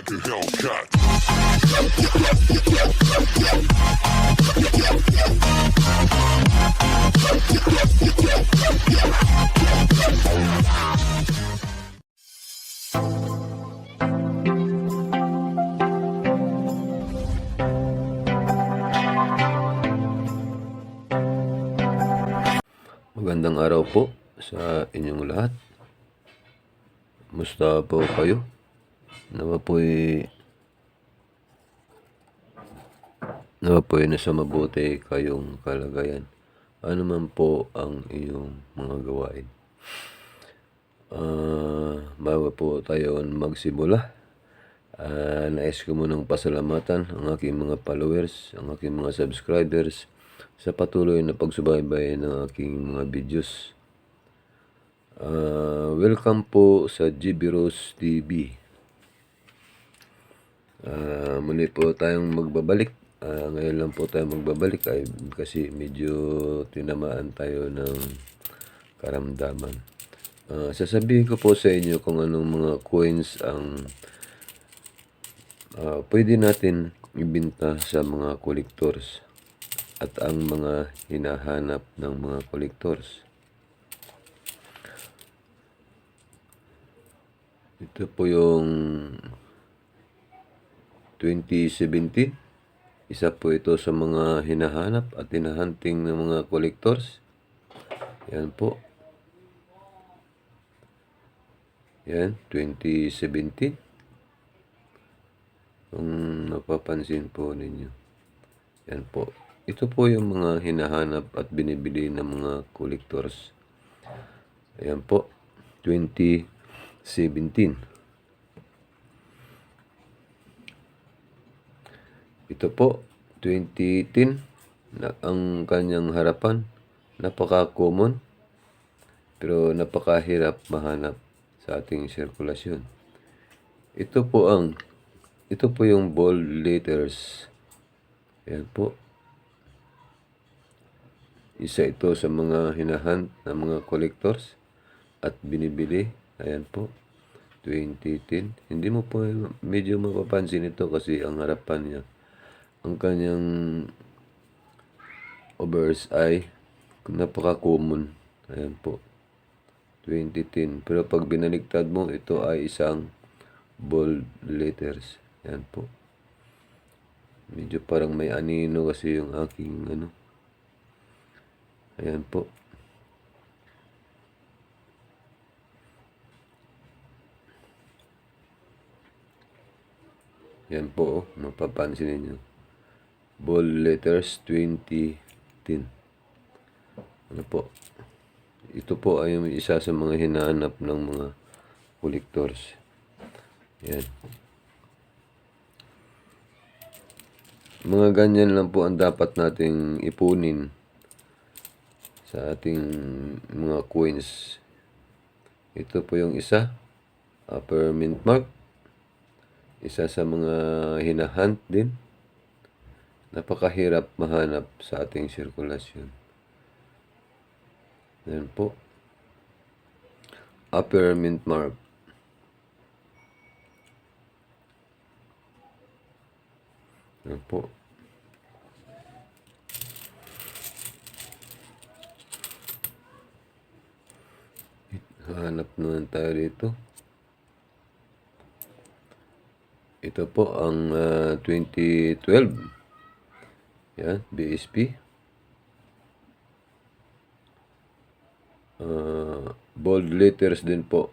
like a Hellcat. Magandang araw po sa inyong lahat. Musta po kayo? Nawa po'y Nawa po'y nasa mabuti kayong kalagayan. Ano man po ang iyong mga gawain. Ah, bago po tayo magsimula, ah, nais ko munang pasalamatan ang aking mga followers, ang aking mga subscribers sa patuloy na pagsubaybay ng aking mga videos. Ah, welcome po sa GB Rose TV. Ah, muli po tayong magbabalik. Ah, ngayon lang po tayo magbabalik ay kasi medyo tinamaan tayo ng karamdaman. Ah, sasabihin ko po sa inyo kung anong mga coins ang ah, pwede natin ibenta sa mga collectors at ang mga hinahanap ng mga collectors. Ito po yung 2017. Isa po ito sa mga hinahanap at hinahunting ng mga collectors. Yan po. Yan, 2017. Kung napapansin po ninyo. Yan po. Ito po yung mga hinahanap at binibili ng mga collectors. Ayan po. 2017. Ito po, 2018, na, ang kanyang harapan, napaka-common, pero napakahirap mahanap sa ating sirkulasyon. Ito po ang, ito po yung bold letters. Ayan po. Isa ito sa mga hinahunt ng mga collectors at binibili. Ayan po. 2010. Hindi mo po medyo mapapansin ito kasi ang harapan niya. Ang kanyang overs ay napaka-common. Ayan po. 2010. Pero pag binaligtad mo, ito ay isang bold letters. Ayan po. Medyo parang may anino kasi yung aking ano. Ayan po. Yan po, oh, mapapansin ninyo. Bold letters 2010. Ano po? Ito po ay isa sa mga hinahanap ng mga collectors. Yan. Mga ganyan lang po ang dapat nating ipunin sa ating mga coins. Ito po yung isa, upper mint mark. Isa sa mga hinahunt din. Napakahirap mahanap sa ating sirkulasyon. Yan po. Upper mint mark. Yan po. Hanap naman tayo dito. Ito po ang ah, 2012. Yan, BSP. Ah, bold letters din po.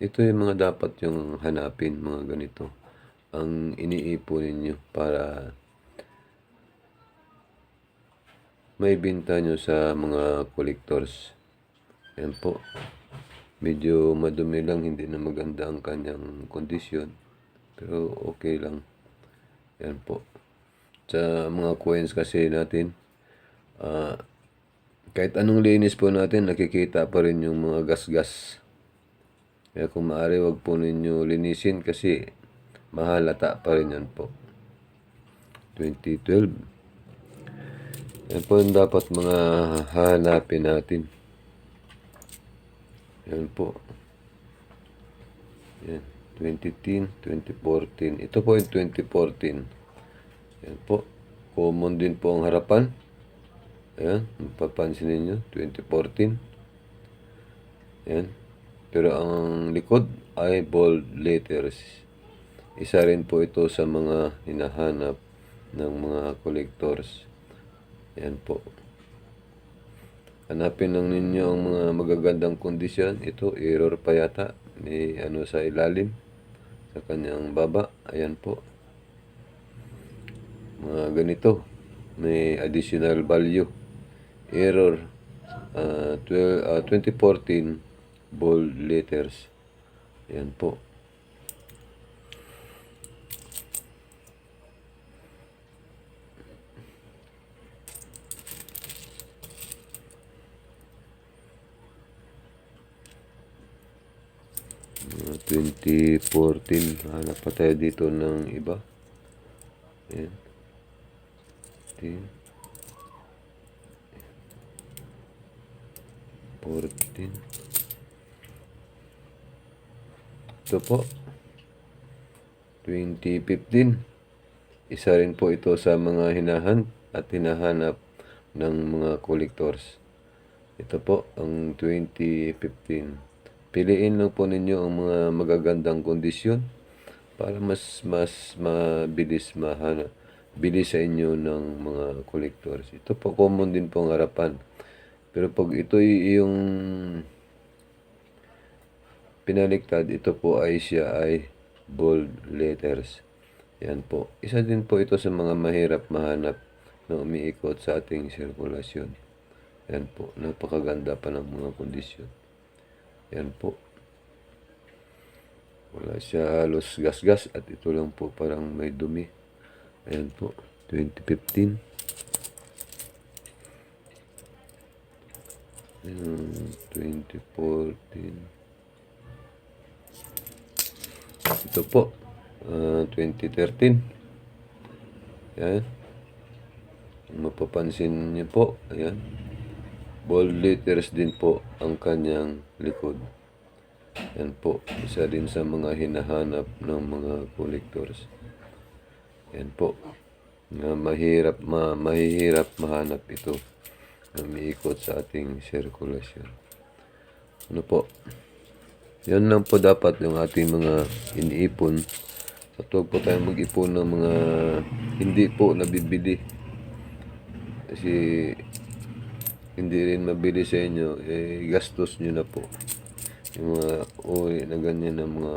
Ito yung mga dapat yung hanapin, mga ganito. Ang iniipon ninyo para may binta nyo sa mga collectors. Yan po. Medyo madumi lang, hindi na maganda ang kanyang kondisyon. Pero okay lang. Yan po. Sa mga coins kasi natin, ah, kahit anong linis po natin, nakikita pa rin yung mga gas-gas. Kaya kung maaari, wag po ninyo linisin kasi mahalata pa rin yan po. 2012. Yan po yung dapat mga hanapin natin. Yan po. Yan. 2010, 2014. Ito po yung 2014. Yan po. Common din po ang harapan. Ayan, mapapansin ninyo, 2014. Ayan. Pero ang likod ay bold letters. Isa rin po ito sa mga hinahanap ng mga collectors. Ayan po. Hanapin lang ninyo ang mga magagandang kondisyon. Ito, error pa yata. May ano sa ilalim. Sa kanyang baba. Ayan po. Mga ganito. May additional value. Error. ah 12, ah, 2014 bold letters. Ayan po. Mga 2014. Hanap pa tayo dito ng iba. Ayan. 10. 14. Ito po. 2015. Isa rin po ito sa mga hinahan at hinahanap ng mga collectors. Ito po ang 2015. Piliin lang po ninyo ang mga magagandang kondisyon para mas mas mabilis mahana bilis sa inyo ng mga collectors. Ito po common din po ang harapan. Pero pag ito yung pinaliktad, ito po ay siya ay bold letters. Yan po. Isa din po ito sa mga mahirap mahanap na umiikot sa ating sirkulasyon. Yan po. Napakaganda pa ng mga kondisyon. Yan po. Wala siya halos gas-gas at ito lang po parang may dumi. Ayan po. 2015. Ayan, 2014. Ito po. ah, 2013. Ayan. Mapapansin niyo po. Ayan. Bold letters din po ang kanyang likod. Yan po, isa din sa mga hinahanap ng mga collectors. Yan po. Na mahirap, ma, mahihirap mahanap ito na umiikot sa ating sirkulasyon. Ano po? Yan lang po dapat yung ating mga iniipon. Sa tuwag po tayo mag-ipon ng mga hindi po nabibili. Kasi hindi rin mabili sa inyo, eh, gastos nyo na po. Yung mga uri na ganyan na mga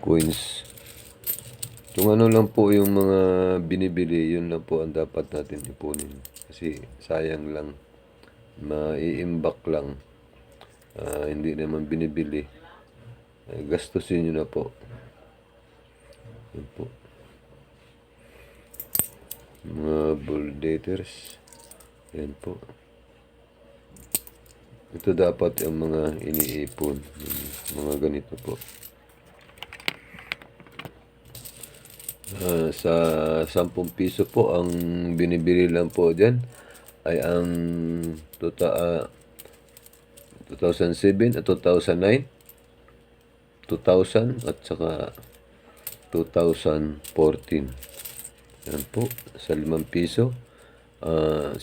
coins. Kung ano lang po yung mga binibili, yun lang po ang dapat natin ipunin. Kasi sayang lang. Maiimbak lang. Ah, hindi naman binibili. Eh, gastusin nyo na po. Yun po. Mga bold daters. Yan po. Ito dapat ang mga iniipon. Mga ganito po. Ah, sa 10 piso po, ang binibili lang po dyan ay ang tuta, ah, 2007 at 2009, 2000 at saka 2014. Yan po, sa 5 piso. Ah,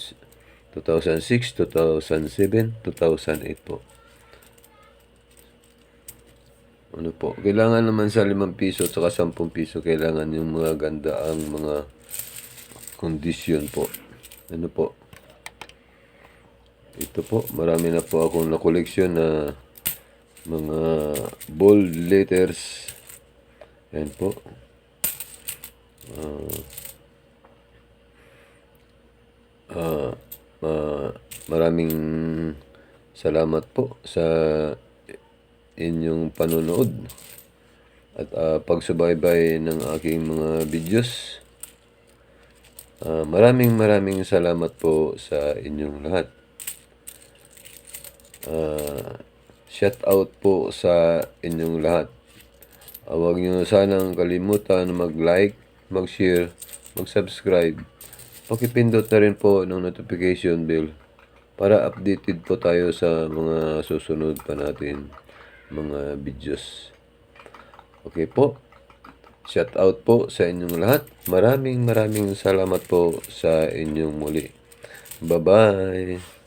2006, 2007, 2008 po. Ano po, kailangan naman sa 5 piso at saka 10 piso, kailangan yung mga ganda ang mga kondisyon po. Ano po? Ito po, marami na po akong nakoleksyon na mga bold letters. Yan po. Ah, ah, maraming salamat po sa inyong panonood at ah, pagsubaybay ng aking mga videos. Ah, maraming maraming salamat po sa inyong lahat. Ah, shout out po sa inyong lahat. Ah, huwag niyo sanang kalimutan mag-like, mag-share, mag-subscribe. Pakipindot na rin po ng notification bell para updated po tayo sa mga susunod pa natin mga videos. Okay po. Shout out po sa inyong lahat. Maraming maraming salamat po sa inyong muli. Bye-bye.